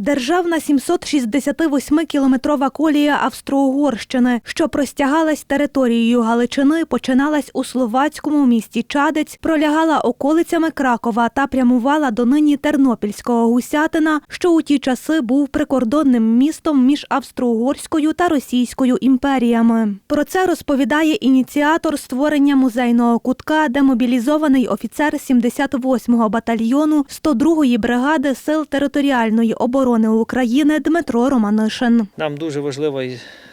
Державна 768-кілометрова колія Австро-Угорщини, що простягалась територією Галичини, починалась у словацькому місті Чадець, пролягала околицями Кракова та прямувала до нині Тернопільського Гусятина, що у ті часи був прикордонним містом між Австро-Угорською та Російською імперіями. Про це розповідає ініціатор створення музейного кутка, демобілізований офіцер 78-го батальйону 102-ї бригади сил територіальної оборони України Дмитро Романишин. Нам дуже важливо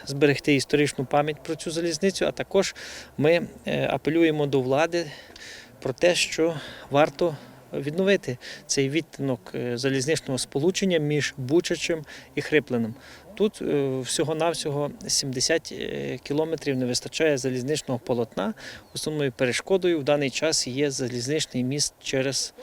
зберегти історичну пам'ять про цю залізницю, а також ми е, апелюємо до влади про те, що варто відновити цей відтинок е, залізничного сполучення між Бучачем і Хрипленим. Тут е, всього-навсього 70 е, кілометрів не вистачає залізничного полотна. Основною перешкодою в даний час є залізничний міст через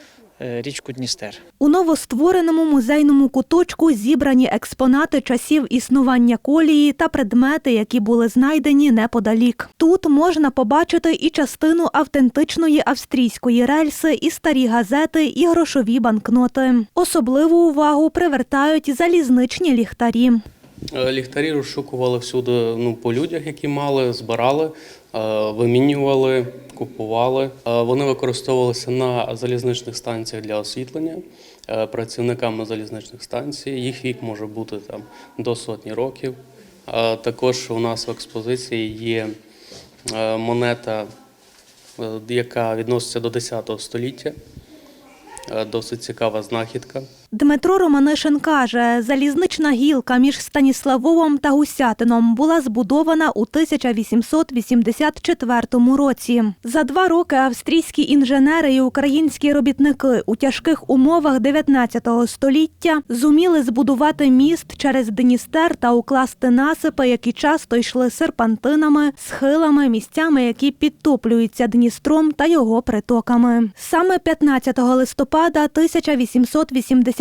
річку Дністер. У новоствореному музейному куточку зібрані експонати часів існування колії та предмети, які були знайдені неподалік. Тут можна побачити і частину автентичної австрійської рельси, і старі газети, і грошові банкноти. Особливу увагу привертають залізничні ліхтарі. Е, Ліхтарі розшукували всюди ну, по людях, які мали, збирали, е, вимінювали, купували. Е, Вони використовувалися на залізничних станціях для освітлення працівниками залізничних станцій. Їх вік може бути там до сотні років. Також у нас в експозиції є монета, яка відноситься до 10 століття. Досить цікава знахідка. Дмитро Романишин каже, залізнична гілка між Станіславовом та Гусятином була збудована у 1884 році. За два роки австрійські інженери і українські робітники у тяжких умовах 19 століття зуміли збудувати міст через Дністер та укласти насипи, які часто йшли серпантинами, схилами, місцями, які підтоплюються Дністром та його притоками. Саме 15 листопада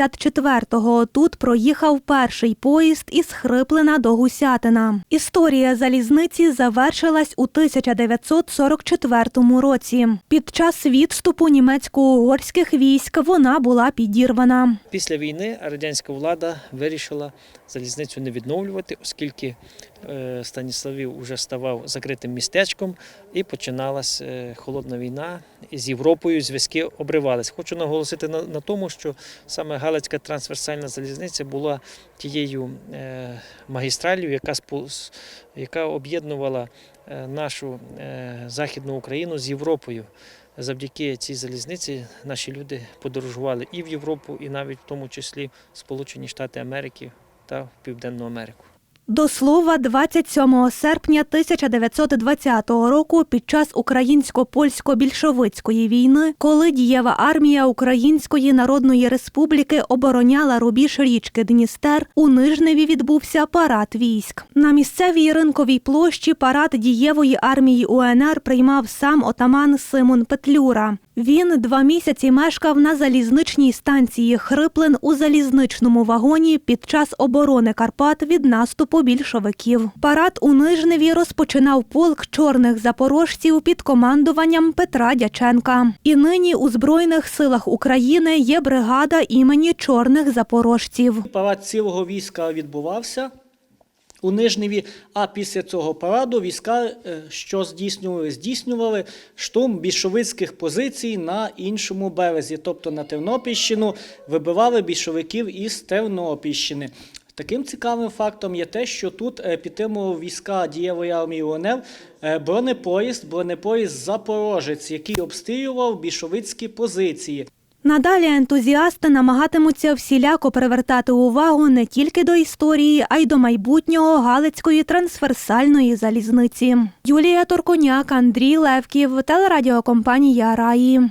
1884-го тут проїхав перший поїзд із Хриплина до Гусятина. Історія залізниці завершилась у 1944 році. Під час відступу німецько-угорських військ вона була підірвана. Після війни радянська влада вирішила залізницю не відновлювати, оскільки е, Станіславів вже ставав закритим містечком і починалась е, холодна війна. З Європою зв'язки обривались. Хочу наголосити на, тому, що саме Галицька трансверсальна залізниця була тією магістраллю, магістралью, яка, яка об'єднувала е, нашу е, Західну Україну з Європою. Завдяки цій залізниці наші люди подорожували і в Європу, і навіть в тому числі в Сполучені Штати Америки та в Південну Америку. До слова, 27 серпня 1920 року, під час українсько-польсько-більшовицької війни, коли дієва армія Української Народної Республіки обороняла рубіж річки Дністер, у Нижневі відбувся парад військ. На місцевій ринковій площі парад дієвої армії УНР приймав сам отаман Симон Петлюра. Він два місяці мешкав на залізничній станції Хриплин у залізничному вагоні під час оборони Карпат від наступу більшовиків. Парад у Нижневі розпочинав полк чорних запорожців під командуванням Петра Дяченка. І нині у Збройних силах України є бригада імені чорних запорожців. Парад цілого війська відбувався у Нижневі, а після цього параду війська, е, що здійснювали, здійснювали штурм більшовицьких позицій на іншому березі, тобто на Тернопільщину, вибивали більшовиків із Тернопільщини. Таким цікавим фактом є те, що тут е, підтримував війська дієвої армії УНР е, бронепоїзд, бронепоїзд Запорожець, який обстрілював більшовицькі позиції. Надалі ентузіасти намагатимуться всіляко привертати увагу не тільки до історії, а й до майбутнього Галицької трансверсальної залізниці. Юлія Торконяк, Андрій Левків, телерадіокомпанія Раї.